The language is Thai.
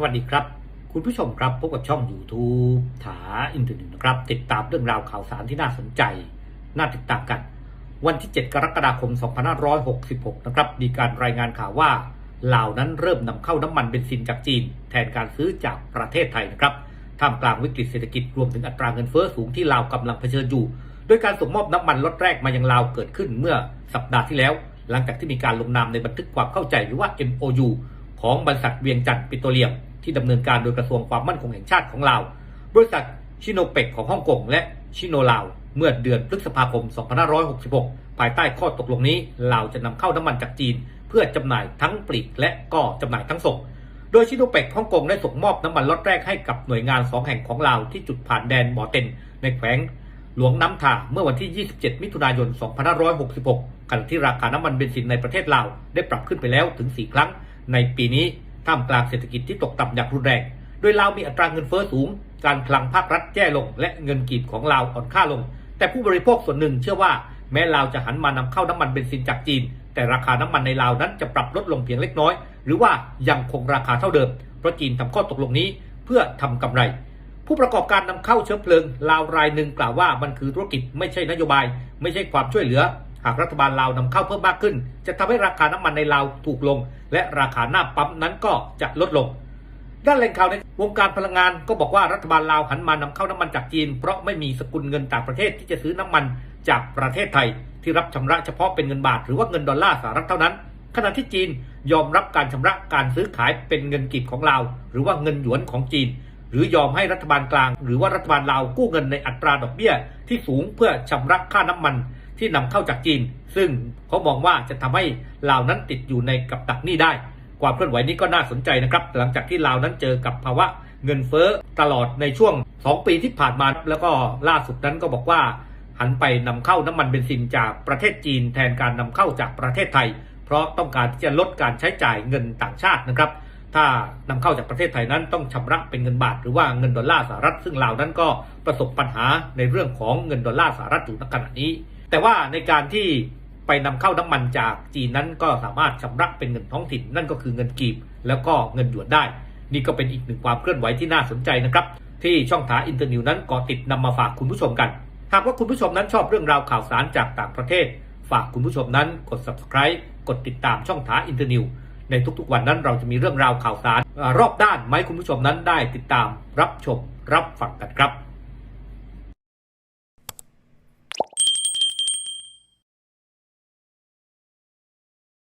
สวัสดีครับ คุณผู้ชมครับพบกับช่อง YouTube ถาอินเทอร์เน็ตนะครับ ติดตามเรื่องราวข่าวสารที่น่าสนใจ น่าติดตามกัน วันที่ 7 กรกฎาคม 2566 นะครับ มีการรายงานข่าวว่าลาวนั้นเริ่มนำเข้าน้ำมันเบนซินจากจีน แทนการซื้อจากประเทศไทยนะครับท่ามกลางวิกฤตเศรษฐกิจรวมถึงอัตราเงินเฟ้อสูงที่ลาวกำลังเผชิญอยู่ โดยการส่งมอบน้ำมันล็อตแรกมายังลาวเกิดขึ้นเมื่อสัปดาห์ที่แล้ว หลังจากที่มีการลงนามในบันทึกความเข้าใจหรือว่า MOU ของบริษัทเวียงจันทร์ปิโตรเลียม ที่ดำเนินการโดยกระทรวงความมั่นคงแห่งชาติของลาวบริษัทชิโนเปกของฮ่องกงและชิโนลาวเมื่อเดือนพฤษภาคม 2566 ภายใต้ข้อตกลงนี้ลาวจะนำเข้าน้ำมันจากจีน เพื่อจำหน่ายทั้งปลีกและก็จำหน่ายทั้งส่ง โดยชิโนเปกฮ่องกงได้ส่งมอบน้ำมันล็อตแรกให้กับหน่วยงาน2แห่งของลาวที่จุดผ่านแดนบ่อเต็นในแขวงหลวงน้ำทาเมื่อวันที่ 27 มิถุนายน 2566 ขณะที่ราคาน้ำมันเบนซินในประเทศลาวได้ปรับขึ้นไปแล้วถึง 4 ครั้งในปีนี้ ท่ามกลางเศรษฐกิจที่ตกต่ำอย่างรุนแรง โดยลาวมีอัตราเงินเฟ้อสูง การคลังภาครัฐแย่ลง และเงินกีบของลาวอ่อนค่าลง แต่ผู้บริโภคส่วนหนึ่งเชื่อว่าแม้ลาวจะหันมานำเข้าน้ำมันเบนซินจากจีน แต่ราคาน้ำมันในลาวนั้นจะปรับลดลงเพียงเล็กน้อย หรือว่ายังคงราคาเท่าเดิม เพราะจีนทำข้อตกลงนี้เพื่อทำกำไร ผู้ประกอบการนำเข้าเชื้อเพลิงลาวรายหนึ่งกล่าวว่ามันคือธุรกิจไม่ใช่นโยบาย ไม่ใช่ความช่วยเหลือากรัฐบาลลาวนำเข้าเพิ่มมากขึ้น จะทำให้ราคาน้ำมันในลาวถูกลง และราคาหน้าปั๊มนั้นก็จะลดลง ด้านแหล่งข่าวในวงการพลังงานก็บอกว่ารัฐบาลลาวหันมานำเข้าน้ำมันจากจีน เพราะไม่มีสกุลเงินต่างประเทศที่จะซื้อน้ำมันจากประเทศไทย ที่รับชำระเฉพาะเป็นเงินบาทหรือว่าเงินดอลลาร์สหรัฐเท่านั้น ขณะที่จีนยอมรับการชำระการซื้อขายเป็นเงินกีบของลาว หรือว่าเงินหยวนของจีนหรือยอมให้รัฐบาลกลาง หรือว่ารัฐบาลลาวกู้เงินในอัตราดอกเบี้ยที่สูงเพื่อชำระค่าน้ำมัน ที่นำเข้าจากจีน ซึ่งเขามองว่าจะทำให้ลาวนั้นติดอยู่ในกับดักหนี้ได้ ความเคลื่อนไหวนี้ก็น่าสนใจนะครับ หลังจากที่ลาวนั้นเจอกับภาวะเงินเฟ้อตลอดในช่วง 2 ปีที่ผ่านมา แล้วก็ล่าสุดนั้นก็บอกว่า หันไปนำเข้าน้ำมันเบนซินจากประเทศจีนแทนการนำเข้าจากประเทศไทย เพราะต้องการที่จะลดการใช้จ่ายเงินต่างชาตินะครับ ถ้านำเข้าจากประเทศไทยนั้นต้องชำระเป็นเงินบาทหรือว่าเงินดอลลาร์สหรัฐซึ่งลาวนั้นก็ประสบปัญหาในเรื่องของเงินดอลลาร์สหรัฐอยู่ณขณะนี้ แต่ว่าในการที่ไปนำเข้าน้ำมันจากจีนนั้นก็สามารถชำระเป็นเงินท้องถิ่น นั่นก็คือเงินกีบ แล้วก็เงินหยวนได้ นี่ก็เป็นอีกหนึ่งความเคลื่อนไหวที่น่าสนใจนะครับ ที่ช่องถาอินเตอร์นิวนั้นก่อติดนำมาฝากคุณผู้ชมกัน หากว่าคุณผู้ชมนั้นชอบเรื่องราวข่าวสารจากต่างประเทศ ฝากคุณผู้ชมนั้นกด subscribe กดติดตามช่องถาอินเตอร์นิวในทุกๆวันนั้นเราจะมีเรื่องราวข่าวสาร รอบด้านมาให้คุณผู้ชมนั้นได้ติดตามรับชมรับฟังกันครับ